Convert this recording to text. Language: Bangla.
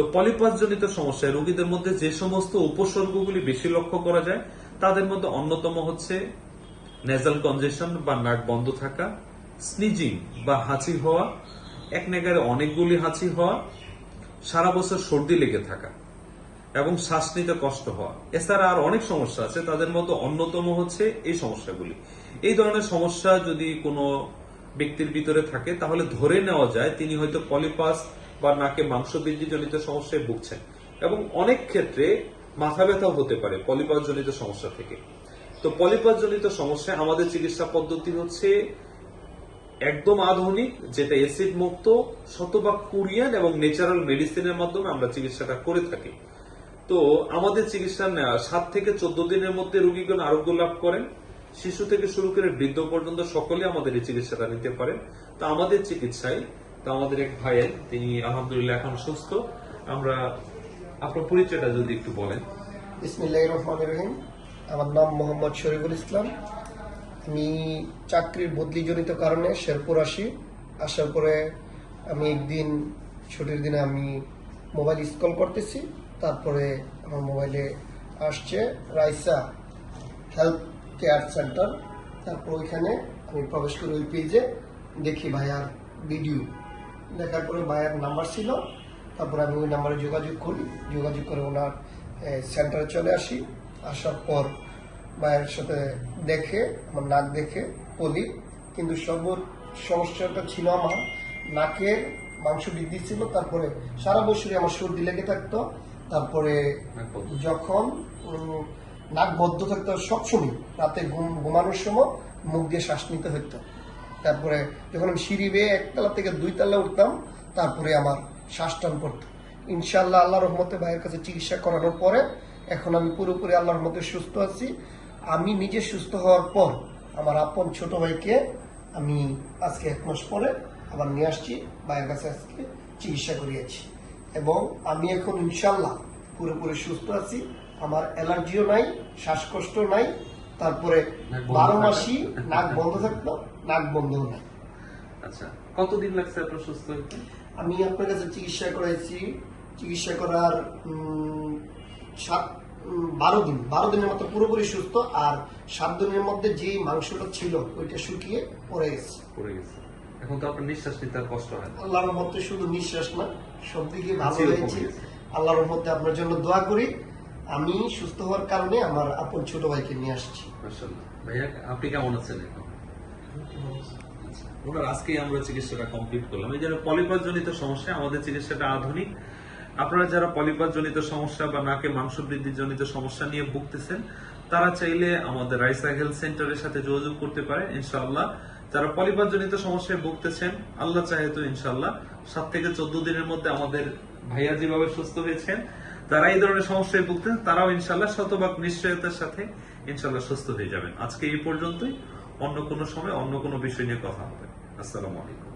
তো পলিপাস জনিত সমস্যায় রোগীদের মধ্যে যে সমস্ত উপসর্গগুলি বেশি লক্ষ্য করা যায়, তাদের মধ্যে অন্যতম হচ্ছে নেজাল কনজেশন বা নাক বন্ধ থাকা স্নিজিং বা হাঁচি হওয়া, এক নাগারে অনেকগুলি হাঁচি হওয়া, সারা বছর সর্দি লেগে থাকা এবং শ্বাস নিতে কষ্ট হওয়া। এছাড়া আর অনেক সমস্যা আছে, তাদের মধ্যে অন্যতম হচ্ছে এই সমস্যাগুলি। এই ধরনের সমস্যা যদি কোনো ব্যক্তির ভিতরে থাকে, তাহলে ধরে নেওয়া যায়, তিনি হয়তো পলিপাস বা নাকে মাংস জনিত সমস্যায় ভুগছেন। এবং অনেক ক্ষেত্রে মাথা ব্যথাও হতে পারে পলিপাস জনিত সমস্যা থেকে। তো পলিপাস জনিত সমস্যায় আমাদের চিকিৎসা পদ্ধতি হচ্ছে একদম আধুনিক, যেটা অ্যাসিড মুক্ত, শতভাগ কোরিয়ান এবং ন্যাচারাল মেডিসিনের মাধ্যমে আমরা চিকিৎসাটা করে থাকি। তো আমাদের চিকিৎসা সাত থেকে চোদ্দ দিনের মধ্যে রোগীগণ আরোগ্য লাভ করেন। শিশু থেকে শুরু করে বৃদ্ধ পর্যন্ত সকলে আমাদের এই চিকিৎসাটা নিতে পারেন। তো আমাদের চিকিৎসায় তো আমাদের এক ভাইয়ের, তিনি আলহামদুলিল্লাহ এখন সুস্থ। আমরা আপনার পরিচয়টা যদি একটু বলেন। রহিম। আমার নাম মোহাম্মদ শরীফুল ইসলাম। আমি চাকরির বদলিজনিত কারণে শেরপুর আসি। আসার পরে আমি একদিন, ছুটির দিনে আমি মোবাইল স্কল করতেছি। তারপরে আমার মোবাইলে আসছে রাইসা হেলথ কেয়ার সেন্টার। তারপর ওইখানে আমি প্রবেশ করি ওই পেজে। দেখি ভাইয়ার ভিডিও। দেখার পরে ভাইয়ার নাম্বার ছিল। তারপরে আমি ওই নাম্বারে যোগাযোগ করি। যোগাযোগ করে ওনার সেন্টারে চলে আসি। আসার পর ভাইয়ের সাথে দেখে আমার নাক দেখে বলি কিন্তু সর্ব সমস্যাটা ছিল আমার। নাকের মাংস বৃদ্ধি ছিল তারপরে সারা বছরই আমার সর্দি লেগে থাকতো। তারপরে যখন নাক বদ্ধ থাকতো সবসময় রাতে ঘুম ঘুমানোর সময় মুখ দিয়ে শ্বাস নিতে হতো তারপরে যখন আমি সিঁড়ি বেয়ে একতলা থেকে দুই তলা উঠতাম, তারপরে আমার শ্বাস টান করতো ইনশাল্লাহ আল্লাহ রহমতে ভাইয়ের কাছে চিকিৎসা করানোর পরে এখন আমি পুরোপুরি আল্লাহর রহমতে সুস্থ আছি। আমি নিজে সুস্থ হওয়ার পর আমার আপন ছোট ভাইকে আমি আজকে এক মাস পরে আবার নিয়ে আসছি, ভাইয়ের কাছে আজকে চিকিৎসা করিয়েছি। এবং আমি এখন ইনশাল্লাহ পুরোপুরি সুস্থ আছি। আমার অ্যালার্জিও নাই শ্বাসকষ্ট নাই তারপরে বারো। মাসই নাক বন্ধ থাকতো নাক বন্ধ নাই। আচ্ছা কতদিন লাগছে আপনার সুস্থ হতে আমি আপনার কাছে চিকিৎসা করেছি চিকিৎসা করার সাত বারো দিন। বারো দিনের মতো পুরোপুরি সুস্থ আর সাত দিনের মধ্যে যে মাংসটা ছিল ওইটা শুকিয়ে পড়ে গেছে। পড়ে গেছে। এখন তো আপনার নিঃশ্বাস নিতে আর কষ্ট হয় না। আল্লাহর মধ্যে শুধু নিঃশ্বাস না সব দিকে ভালো হয়েছে। আল্লাহর মধ্যে আপনার জন্য দোয়া করি। আমি সুস্থ হওয়ার কারণে আমার আপন ছোট ভাইকে নিয়ে আসছি। ভাইয়া আপনি কেমন আছেন এখন? আচ্ছা, ওনার আজকেই আমরা চিকিৎসাটা কমপ্লিট করলাম। এই পলিপাস জনিত সমস্যা আমাদের চিকিৎসাটা আধুনিক। আপনারা যারা পলিপাস জনিত সমস্যা বা নাকে মাংস বৃদ্ধি জনিত সমস্যা নিয়ে ভুগতেছেন তারা চাইলে আমাদের রাইসা হেলথ সেন্টারের সাথে যোগাযোগ করতে পারেন ইনশাআল্লাহ। যারা পলিপাস জনিত সমস্যায় ভুগতেছেন আল্লাহ চাহে তো ইনশাআল্লাহ সাত থেকে চোদ্দ দিনের মধ্যে আমাদের ভাইয়া যেভাবে সুস্থ হয়েছেন যারা এই ধরনের সমস্যায় ভুগতেন তারাও ইনশাল্লাহ শতভাগ নিশ্চয়তার সাথে ইনশাল্লাহ সুস্থ হয়ে যাবেন। আজকে এই পর্যন্তই। অন্য কোনো সময়, অন্য কোনো বিষয় নিয়ে কথা হবে। আসসালামু আলাইকুম।